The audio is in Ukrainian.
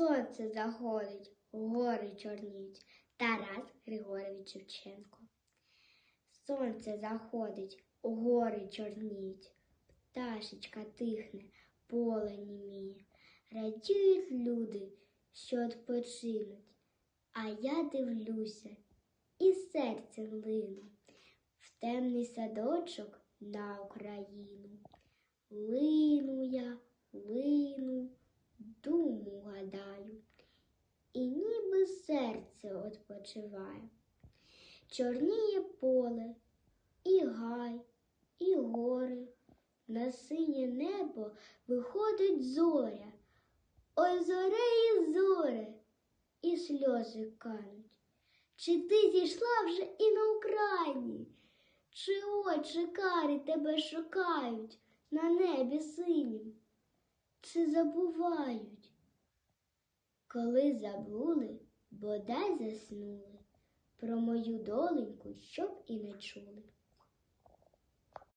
Сонце заходить, гори чорніють. Тарас Григорович Шевченко. Сонце заходить, гори чорніють. Пташечка тихне, поле німіє. Радіють люди, що відпочинуть. А я дивлюся і серцем лину в темний садочок на Україну. Лину я, лину, думу гадаю, і ніби серце відпочиває. Чорніє поле, і гай, і гори, на синє небо виходить зоря. Ой, зоре і зоре, і сльози кануть. Чи ти зійшла вже і на Україні? Чи очі карі тебе шукають на небі синім? Чи забувають? Коли забули, бодай заснули, про мою доленьку, щоб і не чули.